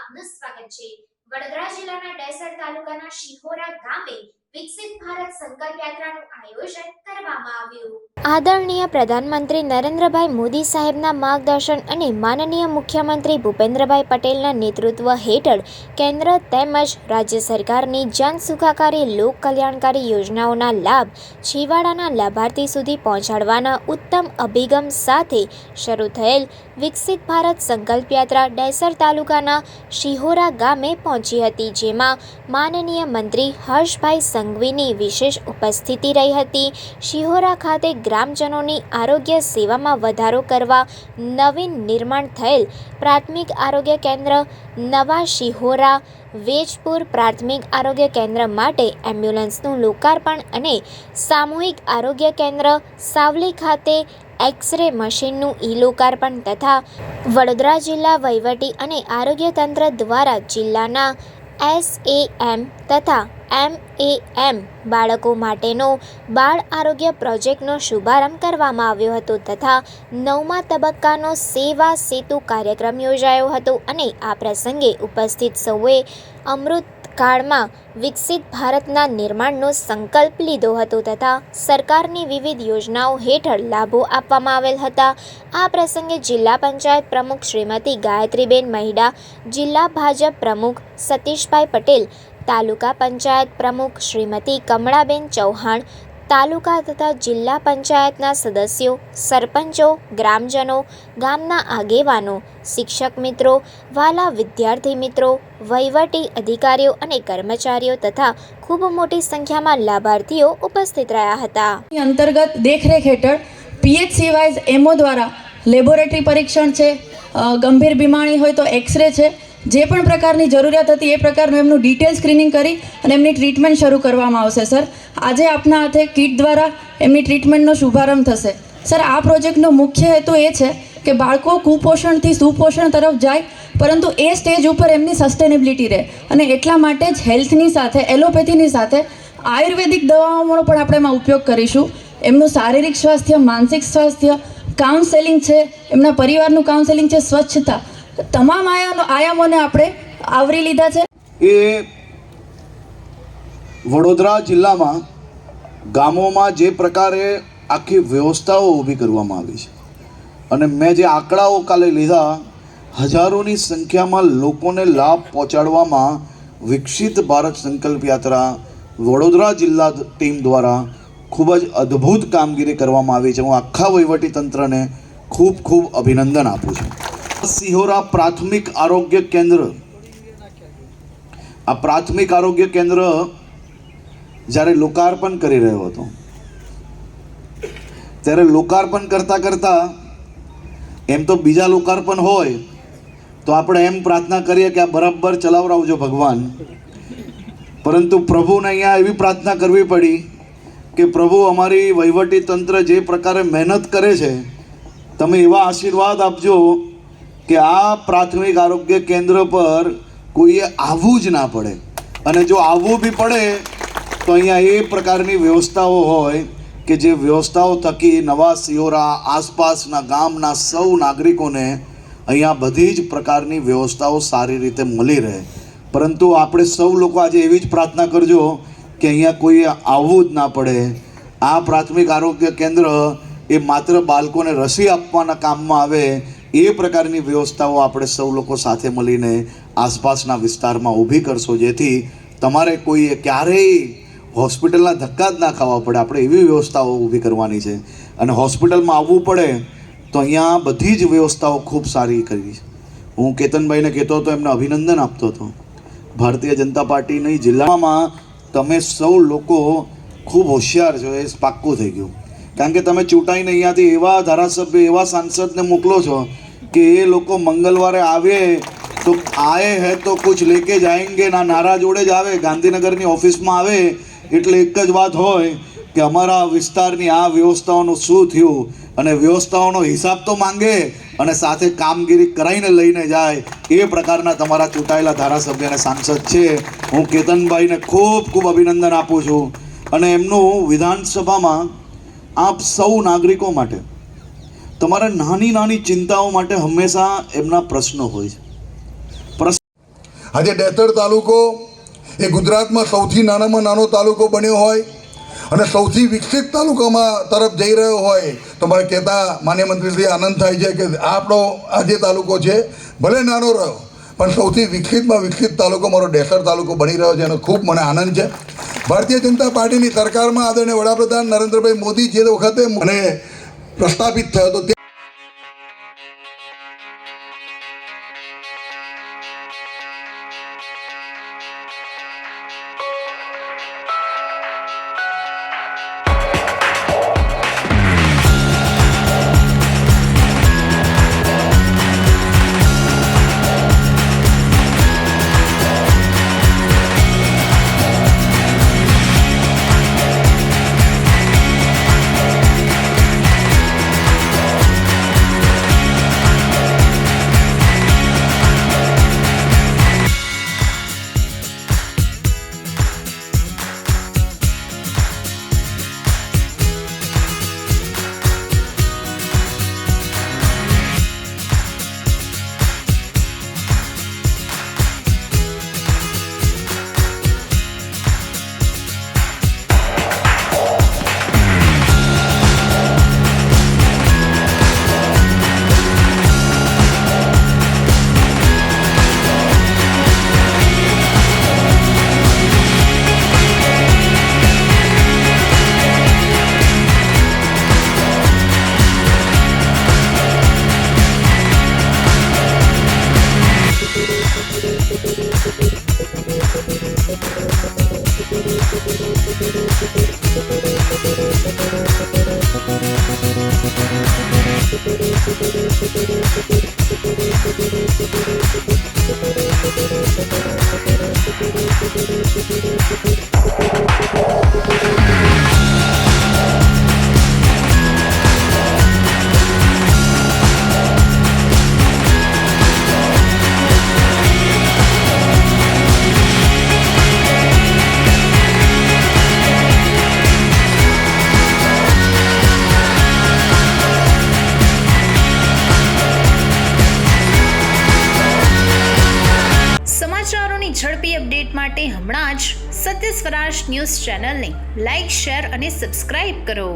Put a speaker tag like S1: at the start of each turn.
S1: આપનું સ્વાગત છે. વડોદરા જિલ્લાના ડેસર તાલુકાના શિહોરા ગામે આદરણીય પ્રધાનમંત્રી નરેન્દ્રભાઈ મોદી સાહેબના માર્ગદર્શન અને માનનીય મુખ્યમંત્રી ભૂપેન્દ્રભાઈ પટેલના નેતૃત્વ હેઠળ કેન્દ્ર તેમજ રાજ્ય સરકારની જન સુખાકારી લોક કલ્યાણકારી યોજનાઓના લાભ છેવાડાના લાભાર્થી સુધી પહોંચાડવાના ઉત્તમ અભિગમ સાથે શરૂ થયેલ વિકસિત ભારત સંકલ્પ યાત્રા ડેસર તાલુકાના શિહોરા ગામે પહોંચી હતી, જેમાં માનનીય મંત્રી હર્ષભાઈ સંઘવીની વિશેષ ઉપસ્થિતિ રહી હતી. શિહોરા ખાતે ગ્રામજનોની આરોગ્ય સેવામાં વધારો કરવા નવીન નિર્માણ થયેલ પ્રાથમિક આરોગ્ય કેન્દ્ર નવા શિહોરા, વેજપુર પ્રાથમિક આરોગ્ય કેન્દ્ર માટે એમ્બ્યુલન્સનું લોકાર્પણ અને સામૂહિક આરોગ્ય કેન્દ્ર સાવલી ખાતે એક્સરે મશીનનું ઈ લોકાર્પણ તથા વડોદરા જિલ્લા વહીવટી અને આરોગ્ય તંત્ર દ્વારા જિલ્લાના એસએએમ તથા એમએએમ બાળકો માટેનો બાળ આરોગ્ય પ્રોજેક્ટનો શુભારંભ કરવામાં આવ્યો હતો તથા નવમા તબક્કાનો સેવા સેતુ કાર્યક્રમ યોજાયો હતો અને આ પ્રસંગે ઉપસ્થિત સૌએ અમૃતકાળમાં વિકસિત ભારતના નિર્માણનો સંકલ્પ લીધો હતો તથા સરકારની વિવિધ યોજનાઓ હેઠળ લાભો આપવામાં આવેલ હતા. આ પ્રસંગે જિલ્લા પંચાયત પ્રમુખ શ્રીમતી ગાયત્રીબેન મહિડા, જિલ્લા ભાજપ પ્રમુખ સતીશભાઈ પટેલ તાલુકા પંચાયત પ્રમુખ શ્રીમતી કમળાબેન ચૌહાણ, તાલુકા તથા જિલ્લા પંચાયતના સદસ્યો, સરપંચો, ગ્રામજનો, ગામના આગેવાનો, શિક્ષક મિત્રો, વાલા વિદ્યાર્થી મિત્રો, વહીવટી અધિકારીઓ અને કર્મચારીઓ તથા ખૂબ મોટી સંખ્યામાં લાભાર્થીઓ ઉપસ્થિત રહ્યા હતા.
S2: અંતર્ગત દેખરેખ હેઠળ પીએચસી વાઇઝ એમઓ દ્વારા લેબોરેટરી પરીક્ષણ છે ગંભીર બીમારી હોય તો એક્સરે છે જે પણ પ્રકારની જરૂરિયાત હતી એ પ્રકારનું એમનું ડિટેલ સ્ક્રીનિંગ કરી અને એમની ટ્રીટમેન્ટ શરૂ કરવામાં આવશે સર આજે આપના હાથે કીટ દ્વારા એમની ટ્રીટમેન્ટનો શુભારંભ થશે. સર આ પ્રોજેક્ટનો મુખ્ય હેતુ એ છે કે બાળકો કુપોષણથી સુપોષણ તરફ જાય, પરંતુ એ સ્ટેજ ઉપર એમની સસ્ટેનેબિલિટી રહે. અને એટલા માટે જ હેલ્થની સાથે એલોપેથીની સાથે આયુર્વેદિક દવાઓનો પણ આપણે એમાં ઉપયોગ કરીશું. એમનું શારીરિક સ્વાસ્થ્ય, માનસિક સ્વાસ્થ્ય કાઉન્સેલિંગ છે, એમના પરિવારનું કાઉન્સેલિંગ છે, સ્વચ્છતા. તમામ આયામોને આપણે આવરી લીધા છે.
S3: એ વડોદરા જિલ્લામાં ગામોમાં જે પ્રકારે આખી વ્યવસ્થાઓ ઊભી કરવામાં આવી છે. અને મેં જે આંકડાઓ કાલે લીધા, હજારોની સંખ્યામાં લોકોને લાભ પહોંચાડવામાં વિકસિત ભારત સંકલ્પ યાત્રા વડોદરા જિલ્લા ટીમ દ્વારા ખૂબ જ અદ્ભુત કામગીરી કરવામાં આવી છે. હું આખા વહીવટી તંત્રને ખૂબ ખૂબ અભિનંદન આપું છું. સિહોરા પ્રાથમિક આરોગ્ય કેન્દ્ર. આ પ્રાથમિક આરોગ્ય કેન્દ્ર જ્યારે લોકાર્પણ કરી રહ્યો હતો, ત્યારે લોકાર્પણ કરતાં કરતાં, એમ તો બીજા લોકાર્પણ હોય, તો આપણે એમ પ્રાર્થના કરીએ કે આ બરાબર ચલાવરાવજો ભગવાન. પરંતુ પ્રભુને અહીંયા એવી પ્રાર્થના કરવી પડી કે પ્રભુ અમારી વહીવટી તંત્ર જે પ્રકારે મહેનત કરે છે, તમે એવા આશીર્વાદ આપજો કે આ પ્રાથમિક આરોગ્ય કેન્દ્ર પર કોઈએ આવવું જ ના પડે. અને જો આવવું બી પડે, તો અહીંયા એ પ્રકારની વ્યવસ્થાઓ હોય કે જે વ્યવસ્થાઓ થકી નવા સિયોરા, આસપાસના ગામના સૌ નાગરિકોને અહીંયા બધી જ પ્રકારની વ્યવસ્થાઓ સારી રીતે મળી રહે. પરંતુ આપણે સૌ લોકો આજે એવી જ પ્રાર્થના કરજો કે અહીંયા કોઈએ આવવું જ ના પડે. આ પ્રાથમિક આરોગ્ય કેન્દ્ર એ માત્ર બાળકોને રસી આપવાના કામમાં આવે એ પ્રકારની વ્યવસ્થાઓ આપણે સૌ લોકો સાથે મળીને આસપાસના વિસ્તારમાં ઊભી કરશો, જેથી તમારે કોઈએ ક્યારેય હોસ્પિટલના ધક્કા જ ના ખાવા પડે. આપણે એવી વ્યવસ્થાઓ ઊભી કરવાની છે. અને હોસ્પિટલમાં આવવું પડે તો અહીંયા બધી જ વ્યવસ્થાઓ ખૂબ સારી કરી છે. હું કેતનભાઈને કહેતો હતો, એમને અભિનંદન આપતો હતો. ભારતીય જનતા પાર્ટીની જિલ્લામાં તમે સૌ લોકો ખૂબ હોશિયાર છો, એ પાક્કું થઈ ગયું. કારણ કે તમે ચૂંટાઈને અહીંયાથી એવા ધારાસભ્ય, એવા સાંસદને મોકલો છો કે એ લોકો મંગળવારે આવે તો આએ હે તો કુછ લેકે જાયેંગે ના નારા જોડે જ આવે ગાંધીનગરની ઓફિસમાં આવે એટલે એક જ વાત હોય કે અમારા વિસ્તારની આ વ્યવસ્થાઓનું શું થયું અને વ્યવસ્થાઓનો હિસાબ તો માંગે અને સાથે કામગીરી કરાવીને લઈને જાય એ પ્રકારના તમારા ચૂંટાયેલા ધારાસભ્ય અને સાંસદ છે હું કેતનભાઈને ખૂબ ખૂબ અભિનંદન આપું છું। અને એમનું વિધાનસભામાં આપ સૌ નાગરિકો માટે તમારા નાની નાની ચિંતાઓ માટે હંમેશા એમના પ્રશ્નો હોય છે.
S4: આજે ડેસર તાલુકો એ ગુજરાતમાં સૌથી નાનામાં નાનો તાલુકો બન્યો હોય અને સૌથી વિકસિત તાલુકામાં તરફ જઈ રહ્યો હોય, તો મને કહેતા માન્ય મંત્રીશ્રી આનંદ થાય છે કે આપણો આ જે તાલુકો છે, ભલે નાનો રહ્યો, પણ સૌથી વિકસિતમાં વિકસિત તાલુકો મારો ડેસર તાલુકો બની રહ્યો છે એનો ખૂબ મને આનંદ છે. ભારતીય જનતા પાર્ટીની સરકારમાં આદરણીય વડાપ્રધાન નરેન્દ્રભાઈ મોદી જે વખતે મને પ્રસ્થાપિત થયો હતો
S5: Thank you. સ્વરાજ ન્યૂઝ ચેનલને લાઇક શેર અને સબસ્ક્રાઇબ કરો.